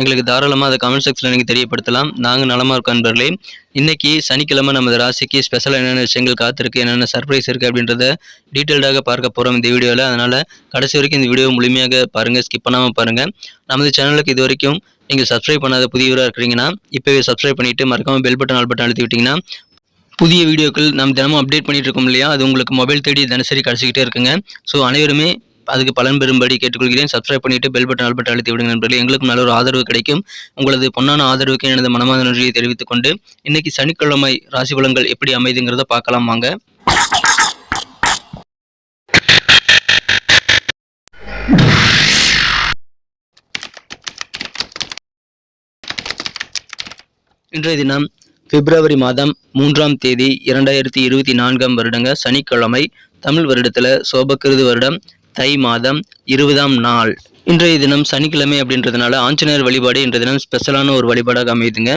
எங்களுக்கு தாராளமாக அதை கமெண்ட் செக்ஷனில் நீங்கள் தெரியப்படுத்தலாம். நாங்கள் நலமாக இருக்கோம் நண்பர்களே இன்றைக்கி சனிக்கிழமை நமது ராசிக்கு ஸ்பெஷலாக என்னென்ன விஷயங்கள் காத்திருக்கு என்னென்ன சர்ப்ரைஸ் இருக்குது அப்படின்றத டீட்டெயில்டாக பார்க்க போகிறோம் இந்த வீடியோவில் அதனால் கடைசி வரைக்கும் இந்த வீடியோ முழுமையாக பாருங்கள் ஸ்கிப் பண்ணாமல் பாருங்கள் நமது சேனலுக்கு இது வரைக்கும் நீங்கள் சப்ஸ்கிரைப் பண்ணாத புதியவராக இருக்கிறீங்கன்னா இப்போவே சப்ஸ்கிரைப் பண்ணிவிட்டு மறக்காமல் பெல் பட்டன் ஆல் பட்டன் அழுத்தி விட்டிங்கன்னா புதிய வீடியோக்கள் நம்ம தினமும் அப்டேட் பண்ணிகிட்டு இருக்கோம் இல்லையா? அது உங்களுக்கு மொபைல் தேடி தினசரி கிடச்சிக்கிட்டே இருக்குங்க. ஸோ அனைவருமே அதுக்கு பலன் பெறும்படி கேட்டுக்கொள்கிறேன். சப்ஸ்கிரைப் பண்ணிட்டு பெல் பட்டன் ஆல் பட்டன் அழுத்தி விடுங்க நண்பர்களே. எங்களுக்கும் நல்ல ஒரு ஆதரவு கிடைக்கும். உங்களது பொன்னான ஆதரவுக்கு எனது மனமார்ந்த நன்றியை தெரிவித்துக் கொண்டு இன்னைக்கு சனிக்கிழமை ராசி பலன்கள் எப்படி அமைதுங்கிறத பார்க்கலாம் வாங்க. இன்றைய தினம் பிப்ரவரி மாதம் மூன்றாம் தேதி இரண்டாயிரத்தி இருபத்தி நான்காம் வருடங்க சனிக்கிழமை தமிழ் வருடத்தில் சோபக்கிருது வருடம். தை மாதம் இருபதாம் நாள். இன்றைய தினம் சனிக்கிழமை அப்படின்றதுனால ஆஞ்சநேயர் வழிபாடு இன்றைய தினம் ஸ்பெஷலான ஒரு வழிபாடாக அமையுதுங்க.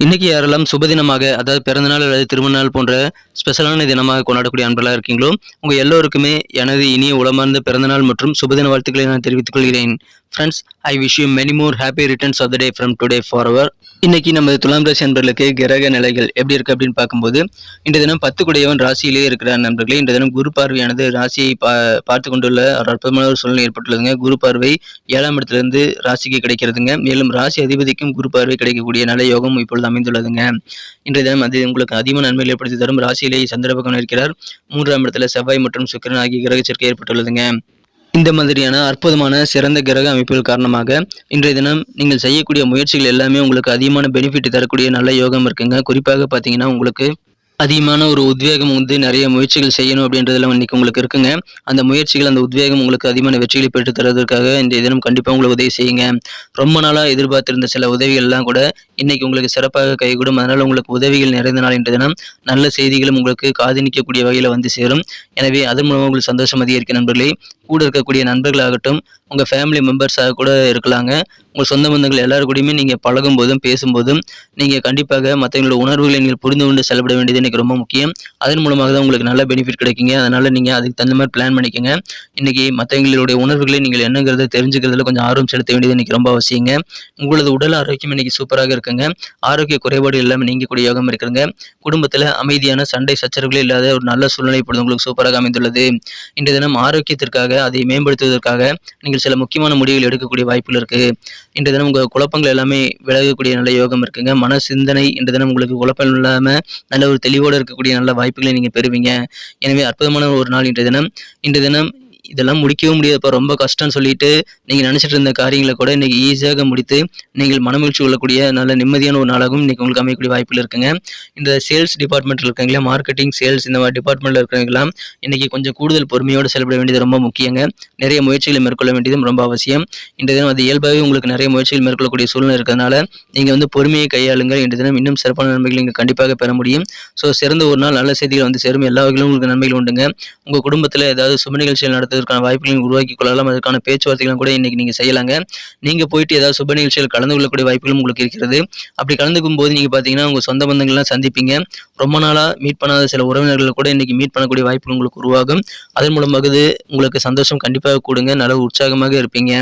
இன்னைக்கு யாரெல்லாம் சுபதினமாக அதாவது பிறந்தநாள் அல்லது திருமண நாள் போன்ற ஸ்பெஷலான தினமாக கொண்டாடக்கூடிய அன்பெல்லாம் இருக்கீங்களோ உங்கள் எல்லோருக்குமே எனது இனிய உளமார்ந்த பிறந்தநாள் மற்றும் சுபதின வாழ்த்துக்களை நான் தெரிவித்துக் கொள்கிறேன். Friends I wish you many more happy returns of the day from today for our இன்னைக்கு நமது துலாம் ராசி நண்பர்களுக்கு கிரக நிலைகள் எப்படி இருக்கு அப்படின்னு பார்க்கும்போது இந்த தினம் பத்து குடையவன் ராசியிலேயே இருக்கிற நண்பர்களே. இந்த தினம் குரு பார்வையானது ராசியை பா பார்த்து கொண்டுள்ள ஒரு அற்புதமான ஒரு சூழ்நிலை ஏற்பட்டுள்ளதுங்க. குரு பார்வை ஏழாம் இடத்துலேருந்து ராசிக்கு கிடைக்கிறதுங்க. மேலும் ராசி அதிபதிக்கும் குரு பார்வை கிடைக்கக்கூடிய நல்ல யோகம் இப்பொழுது அமைந்துள்ளதுங்க. இன்றைய தினம் அது உங்களுக்கு அதிகமான நன்மைகள் ஏற்படுத்தி தரும். ராசியிலேயே சந்திர பகவான் இருக்கிறார். மூன்றாம் இடத்துல செவ்வாய் மற்றும் சுக்கிரன் ஆகிய கிரக சேர்க்கை ஏற்பட்டுள்ளதுங்க. இந்த மாதிரியான அற்புதமான சிறந்த கிரக அமைப்புகள் காரணமாக இன்றைய தினம் நீங்கள் செய்யக்கூடிய முயற்சிகள் எல்லாமே உங்களுக்கு அதிகமான பெனிஃபிட் தரக்கூடிய நல்ல யோகம் இருக்குங்க. குறிப்பாக பார்த்தீங்கன்னா உங்களுக்கு அதிகமான ஒரு உத்வேகம் வந்து நிறைய முயற்சிகள் செய்யணும் அப்படின்றதுல இன்னைக்கு உங்களுக்கு இருக்குங்க. அந்த முயற்சிகள் அந்த உத்வேகம் உங்களுக்கு அதிகமான வெற்றிகளை பெற்று தருவதற்காக இந்த தினம் கண்டிப்பாக உங்களுக்கு உதவி செய்யுங்க. ரொம்ப நாளாக எதிர்பார்த்திருந்த சில உதவிகள்லாம் கூட இன்னைக்கு உங்களுக்கு சிறப்பாக கைகூடும். அதனால் உங்களுக்கு உதவிகள் நிறைந்த நாள் இன்றைய தினம். நல்ல செய்திகளும் உங்களுக்கு காது நிற்கக்கூடிய வகையில் வந்து சேரும். எனவே அதன் மூலமாக உங்களுக்கு சந்தோஷம் அதிகரிக்க நண்பர்களே. கூட இருக்கக்கூடிய நண்பர்களாகட்டும் உங்கள் ஃபேமிலி மெம்பர்ஸாக கூட இருக்கலாங்க. உங்கள் சொந்த பந்தங்கள் எல்லாரு கூடயுமே நீங்கள் பழகும் போதும் பேசும்போதும் நீங்கள் கண்டிப்பாக மற்றவங்களோட உணர்வுகளை நீங்கள் புரிந்து கொண்டு செயல்பட வேண்டியது எனக்கு ரொம்ப முக்கியம். அதன் மூலமாக தான் உங்களுக்கு நல்ல பெனிஃபிட் கிடைக்குங்க. அதனால் நீங்கள் அதுக்கு தகுந்த மாதிரி பிளான் பண்ணிக்கோங்க. இன்றைக்கி மற்றவங்களுடைய உணர்வுகளை நீங்கள் என்னங்கிறத தெரிஞ்சுக்கிறதுல கொஞ்சம் ஆர்வம் செலுத்த வேண்டியது இன்றைக்கி ரொம்ப அவசியங்க. உங்களது உடல் ஆரோக்கியம் இன்றைக்கி சூப்பராக இருக்குங்க. ஆரோக்கிய குறைபாடு இல்லாமல் நீங்கக்கூடிய யோகம் இருக்குங்க. குடும்பத்தில் அமைதியான சண்டை சச்சரவுகளே இல்லாத ஒரு நல்ல சூழ்நிலை இப்பொழுது உங்களுக்கு சூப்பராக அமைந்துள்ளது. இன்றைய தினம் ஆரோக்கியத்திற்காக அதை மேம்படுத்துவதற்காக நீங்கள் சில முக்கியமான முடிவுகள் எடுக்கக்கூடிய வாய்ப்புகள் இருக்குது இன்றைய தினம் உங்கள் குழப்பங்கள் எல்லாமே விலகக்கூடிய நல்ல யோகம் இருக்குங்க. மன சிந்தனை இன்றைய தினம் உங்களுக்கு குழப்பம் இல்லாமல் நல்ல ஒரு தெளிவோடு இருக்கக்கூடிய நல்ல வாய்ப்புகளை நீங்கள் பெறுவீங்க. எனவே அற்புதமான ஒரு நாள் இன்றைய தினம். இன்றைய தினம் இதெல்லாம் முடிக்கவே முடியாதுப்பா. ரொம்ப கஷ்டம்னு சொல்லிட்டு நீங்கள் நினச்சிட்டு இருந்த காரியங்களை கூட இன்னைக்கு ஈஸியாக முடித்து நீங்கள் மனமகிழ்ச்சி கொள்ளக்கூடிய நல்ல நிம்மதியான ஒரு நாளாகவும் இன்னைக்கு உங்களுக்கு அமையக்கூடிய வாய்ப்பில் இருக்குங்க. இந்த சேல்ஸ் டிபார்ட்மெண்ட்டில் இருக்கிறீங்களா மார்க்கெட்டிங் சேல்ஸ் இந்த மாதிரி டிபார்ட்மெண்ட்டில் இருக்கிறவங்களாம் இன்னைக்கு கொஞ்சம் கூடுதல் பொறுமையோடு செயல்பட வேண்டியது ரொம்ப முக்கியங்க. நிறைய முயற்சிகளை மேற்கொள்ள வேண்டியதும் ரொம்ப அவசியம். இந்த தினம் அது இயல்பாகவே உங்களுக்கு நிறைய முயற்சிகள் மேற்கொள்ளக்கூடிய சூழ்நிலை இருக்கிறதுனால நீங்கள் வந்து பொறுமையை கையாளுங்கள். இந்த தினம் இன்னும் சிறப்பான நன்மைகள் நீங்கள் கண்டிப்பாக பெற முடியும். ஸோ சிறந்த ஒரு நாள் நல்ல செய்திகள் வந்து சேரும். எல்லா வகையிலும் உங்களுக்கு நன்மைகள் உண்டுங்க. உங்கள் குடும்பத்தில் ஏதாவது சும நிகழ்ச்சிகள் அதற்கான வாய்ப்புகளை உருவாக்கி கொள்ளலாம் அதற்கான பேச்சுவார்த்தைகளும் கூட இன்னைக்கு நீங்கள் செய்யலாங்க. நீங்கள் போயிட்டு ஏதாவது சுப நிகழ்ச்சிகள் கலந்து கொள்ளக்கூடிய வாய்ப்புகளும் உங்களுக்கு இருக்கிறது. அப்படி கலந்துக்கும் போது நீங்கள் பார்த்தீங்கன்னா உங்கள் சொந்த பந்தங்கள்லாம் சந்திப்பீங்க. ரொம்ப நாளாக மீட் பண்ணாத சில உறவினர்கள் கூட இன்னைக்கு மீட் பண்ணக்கூடிய வாய்ப்புகள் உங்களுக்கு உருவாகும். அதன் மூலமாக உங்களுக்கு சந்தோஷம் கண்டிப்பாக கூடுங்க. நல்ல உற்சாகமாக இருப்பீங்க.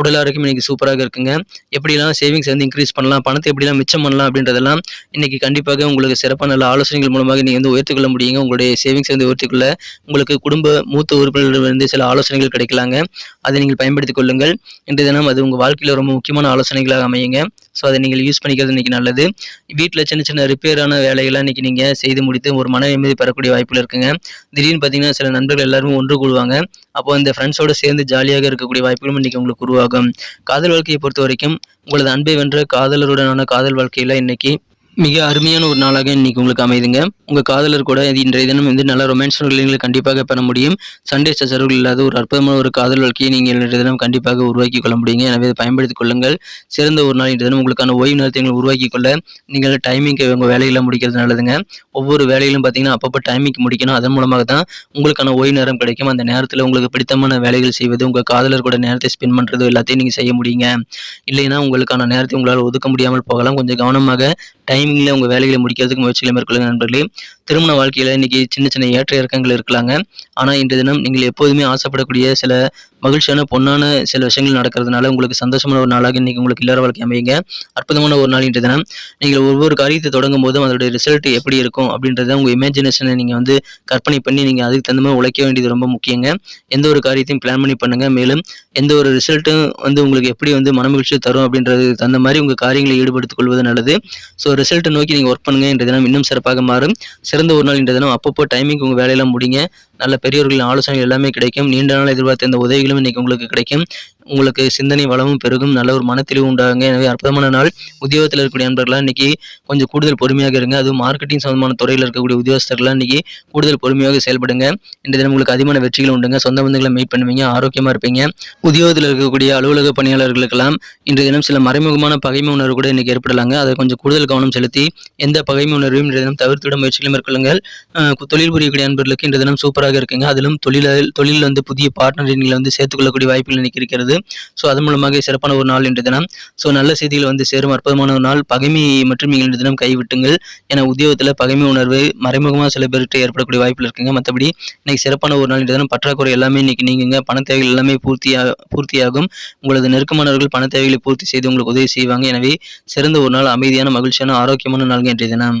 உடல் ஆரோக்கியம் இன்னைக்கு சூப்பராக இருக்குங்க. எப்படிலாம் சேவிங்ஸ் வந்து இன்க்ரீஸ் பண்ணலாம் பணத்தை எப்படிலாம் மிச்சம் பண்ணலாம் அப்படின்றதெல்லாம் இன்னைக்கு கண்டிப்பாக உங்களுக்கு சிறப்பான நல்ல ஆலோசனைகள் மூலமாக நீங்கள் வந்து உயர்த்துக்கொள்ள முடியுங்க. உங்களுடைய சேவிங்ஸ் வந்து உயர்த்திக்கொள்ள உங்களுக்கு குடும்ப மூத்த உறுப்பினர்களிடமிருந்து சில ஆலோசனைகள் கிடைக்கலாங்க. அதை நீங்கள் பயன்படுத்திக் கொள்ளுங்கள். இன்றைய தினம் அது உங்கள் வாழ்க்கையில் ரொம்ப முக்கியமான ஆலோசனைகளாக அமையுங்க. ஸோ அதை நீங்கள் யூஸ் பண்ணிக்கிறது இன்னைக்கு நல்லது. வீட்டில் சின்ன சின்ன ரிப்பேரான வேலைகள்லாம் இன்னைக்கு நீங்கள் செய்து முடித்து ஒரு மன நிம்மதி பெறக்கூடிய வாய்ப்புகள் இருக்குங்க. திடீர்னு பார்த்தீங்கன்னா சில நண்பர்கள் எல்லாருமே ஒன்று கூடுவாங்க. அப்போ இந்த ஃப்ரெண்ட்ஸோடு சேர்ந்து ஜாலியாக இருக்கக்கூடிய வாய்ப்புகளும் இன்றைக்கி உங்களுக்கு உருவாகும். காதல் வாழ்க்கையை பொறுத்த வரைக்கும் உங்களது அன்பை வென்ற காதலருடனான காதல் வாழ்க்கையில் இன்னைக்கு மிக அருமையான ஒரு நாளாக இன்னைக்கு உங்களுக்கு அமைதுங்க. உங்க காதலர் கூட இது இன்றைய தினம் வந்து நல்ல ரொமான்ஸ் நிலைகளை கண்டிப்பாக பெற முடியும். சண்டே சச்சரவுகள் இல்லாத ஒரு அற்புதமான ஒரு காதல் வாழ்க்கையை நீங்கள் இன்றைய தினம் கண்டிப்பாக உருவாக்கி கொள்ள முடியுங்க. எனவே இதை பயன்படுத்திக் கொள்ளுங்கள். சிறந்த ஒரு நாள் இன்றைய தினம் உங்களுக்கான ஓய்வு நேரத்தை உருவாக்கி கொள்ள நீங்கள் டைமிங்க்கு உங்கள் வேலையெல்லாம் முடிக்கிறது நல்லதுங்க. ஒவ்வொரு வேலையிலும் பார்த்தீங்கன்னா அப்பப்போ டைமிங்க்கு முடிக்கணும். அதன் மூலமாக தான் உங்களுக்கான ஓய்வு நேரம் கிடைக்கும். அந்த நேரத்தில் உங்களுக்கு பிடித்தமான வேலைகள் செய்வது உங்கள் காதலர் கூட நேரத்தை ஸ்பெண்ட் பண்ணுறது எல்லாத்தையும் நீங்கள் செய்ய முடியுங்க. இல்லைன்னா உங்களுக்கான நேரத்தை உங்களால் ஒதுக்க முடியாமல் போகலாம். கொஞ்சம் கவனமாக டைமிங்கில் உங்கள் வேலைகளை முடிக்கிறதுக்கு முயற்சிகளை மேற்கொள்ளுங்க நண்பர்களே. திருமண வாழ்க்கையில் இன்னைக்கு சின்ன சின்ன ஏற்ற இறக்கங்கள் இருக்கலாங்க. ஆனால் இன்றைய தினம் நீங்கள் எப்போதுமே ஆசைப்படக்கூடிய சில மகிழ்ச்சியான பொன்னான சில விஷயங்கள் நடக்கிறதுனால உங்களுக்கு சந்தோஷமான ஒரு நாளாக இன்னைக்கு உங்களுக்கு இல்லற வாழ்க்கை அமையுங்க. அற்புதமான ஒரு நாள் இன்றைய தினம். நீங்கள் ஒவ்வொரு காரியத்தை தொடங்கும் போதும் அதோடைய ரிசல்ட் எப்படி இருக்கும் அப்படின்றத உங்கள் இமேஜினேஷனை நீங்கள் வந்து கற்பனை பண்ணி நீங்கள் அதுக்கு தகுந்த மாதிரி உழைக்க வேண்டியது ரொம்ப முக்கியங்க. எந்த ஒரு காரியத்தையும் பிளான் பண்ணி பண்ணுங்க. மேலும் எந்த ஒரு ரிசல்ட்டும் வந்து உங்களுக்கு எப்படி வந்து மனமகிழ்ச்சி தரும் அப்படின்றது தகுந்த மாதிரி உங்கள் காரியங்களை ஈடுபடுத்திக் கொள்வது நல்லது. ஸோ ரிசல்ட்டை நோக்கி நீங்கள் ஒர்க் பண்ணுங்க இன்றைய தினம் இன்னும் சிறப்பாக மாறும். சிறந்த ஒரு நாள் இன்றைய தினம் அப்பப்போ டைமிங் உங்கள் வேலையெல்லாம் முடிங்க. நல்ல பெரியவர்களின் ஆலோசனை எல்லாமே கிடைக்கும். நீண்ட நாள் எதிர்பார்த்த இந்த உதவிகளும் இன்னைக்கு உங்களுக்கு கிடைக்கும். உங்களுக்கு சிந்தனை வளமும் பெருகும். நல்ல ஒரு மனத்தெளிவு உண்டாகுங்க. எனவே அற்புதமான நாள். உத்தியோகத்தில் இருக்கக்கூடிய நண்பர்களாக இன்னைக்கு கொஞ்சம் கூடுதல் பொறுமையாக இருங்க. அதுவும் மார்க்கெட்டிங் சம்பந்தமான துறையில் இருக்கக்கூடிய உத்தியோகஸ்தர்களாக இன்னைக்கு கூடுதல் பொறுமையாக செயல்படுங்க. இந்த தினம் உங்களுக்கு அதிகமான வெற்றிகள் உண்டுங்க. சொந்த பந்தங்களை மீட் பண்ணுவீங்க. ஆரோக்கியமாக இருப்பீங்க. உத்தியோகத்தில் இருக்கக்கூடிய அலுவலக பணியாளர்களுக்கெல்லாம் இன்றைய தினம் சில மறைமுகமான பகைமை உணர்வு கூட இன்னைக்கு ஏற்படலாங்க. அதை கொஞ்சம் கூடுதல் கவனம் செலுத்தி எந்த பகைமை உணர்வையும் இன்றைய தினம் தவிர்த்துவிட முயற்சிகளும் மேற்கொள்ளுங்கள். தொழில் புரியக்கூடிய நண்பர்களுக்கு இன்றைய தினம் சூப்பராக இருக்குங்க. அதிலும் தொழிலில் தொழிலில் வந்து புதிய பார்ட்னரை நீங்கள் வந்து சேர்த்துக்கொள்ளக்கூடிய வாய்ப்புகள் இன்னைக்கு இருக்கிறது. ஸோ அதன் மூலமாக சிறப்பான ஒரு நாள் இன்றைய தினம். ஸோ நல்ல செய்திகள் வந்து சேரும் அற்புதமான ஒரு நாள். பகைமை மற்றும் நீங்கள் தினம் கைவிட்டுங்கள். என உத்தியோகத்தில் பகைமை உணர்வு மறைமுகமாக சில பேருக்கு ஏற்படக்கூடிய வாய்ப்புகள் இருக்குங்க. மற்றபடி இன்னைக்கு சிறப்பான ஒரு நாள் இன்றைய தினம். பற்றாக்குறை எல்லாமே இன்னைக்கு நீங்க பண தேவைகள் எல்லாமே பூர்த்தியாக பூர்த்தியாகும். உங்களது நெருக்கமானவர்கள் பண தேவைகளை பூர்த்தி செய்து உங்களுக்கு உதவி செய்வாங்க. எனவே சிறந்த ஒரு நாள் அமைதியான மகிழ்ச்சியான ஆரோக்கியமான நாள்கள் இன்றைய தினம்.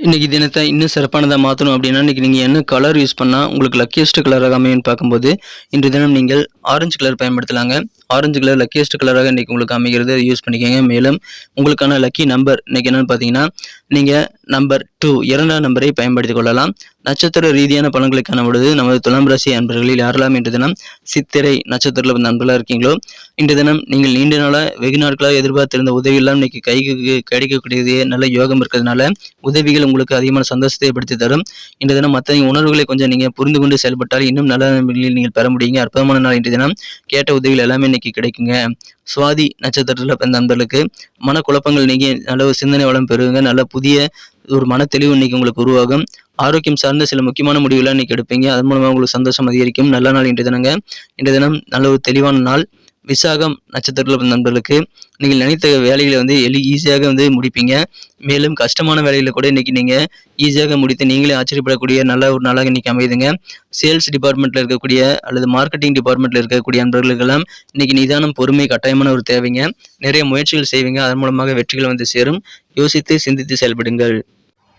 இன்றைக்கி தினத்தை இன்னும் சிறப்பானதாக மாற்றணும் அப்படின்னா இன்னைக்கு நீங்கள் என்ன கலர் யூஸ் பண்ணால் உங்களுக்கு லக்கியஸ்ட் கலராக அமையும்னு பார்க்கும்போது இன்று தினம் நீங்கள் ஆரஞ்சு கலர் பயன்படுத்தலாங்க. ஆரஞ்சு கலர் லக்கியஸ்ட் கலராக இன்றைக்கி உங்களுக்கு அமைகிறது. யூஸ் பண்ணிக்கோங்க. மேலும் உங்களுக்கான லக்கி நம்பர் இன்றைக்கி என்னென்னு பார்த்தீங்கன்னா நீங்கள் நம்பர் டூ இரண்டாம் நம்பரை பயன்படுத்திக் கொள்ளலாம். நட்சத்திர ரீதியான பலன்களை காணப்படுது நமது துலாம் ராசி அன்பர்களில் யாரெல்லாம் இன்று தினம் சித்திரை நட்சத்திரத்தில் வந்து அன்பர்களாக இருக்கீங்களோ இன்று தினம் நீங்கள் நீண்ட நாளாக வெகு நாட்களாக எதிர்பார்த்திருந்த உதவியெல்லாம் இன்னைக்கு கைக்கு கிடைக்கக்கூடியது நல்ல யோகம் இருக்கிறதுனால உதவிகள் உங்களுக்கு அதிகமான சந்தோஷத்தை ஏற்படுத்தி தரும். இன்று தினம் மற்ற உணர்வுகளை கொஞ்சம் நீங்கள் புரிந்து கொண்டு செயல்பட்டால் இன்னும் நல்ல நன்மைகளை நீங்கள் பெற முடியுங்க. அற்புதமான நாள் இன்று தினம். கேட்ட உதவிகள் எல்லாமே இன்னைக்கு கிடைக்குங்க. சுவாதி நட்சத்திரத்தில் பிறந்த நண்பர்களுக்கு மனக்குழப்பங்கள் நீங்கி நல்ல ஒரு சிந்தனை வளம் பெறுங்க நல்ல புதிய ஒரு மன தெளிவு இன்னைக்கு உங்களுக்கு உருவாகும். ஆரோக்கியம் சார்ந்த சில முக்கியமான முடிவுகளை இன்னைக்கு எடுப்பீங்க. அதன் மூலமாக உங்களுக்கு சந்தோஷம் அதிகரிக்கும். நல்ல நாள் இன்றைய தினங்க. இன்றைய தினம் நல்ல ஒரு தெளிவான நாள். விசாகம் நட்சத்திரத்தில் பிறந்த நண்பர்களுக்கு நீங்கள் நினைத்த வேலைகளை வந்து எளி ஈஸியாக வந்து முடிப்பீங்க. மேலும் கஷ்டமான வேலைகளை கூட இன்னைக்கு நீங்கள் ஈஸியாக முடித்து நீங்களே ஆச்சரியப்படக்கூடிய நல்ல ஒரு நாளாக இன்னைக்கு அமையுதுங்க. சேல்ஸ் டிபார்ட்மெண்ட்டில் இருக்கக்கூடிய அல்லது மார்க்கெட்டிங் டிபார்ட்மெண்ட்டில் இருக்கக்கூடிய நண்பர்களுக்கெல்லாம் இன்னைக்கு நிதானம் பொறுமை கட்டாயமான ஒரு தேவைங்க. நிறைய முயற்சிகள் செய்வீங்க. அதன் மூலமாக வெற்றிகள் வந்து சேரும். யோசித்து சிந்தித்து செயல்படுங்கள்.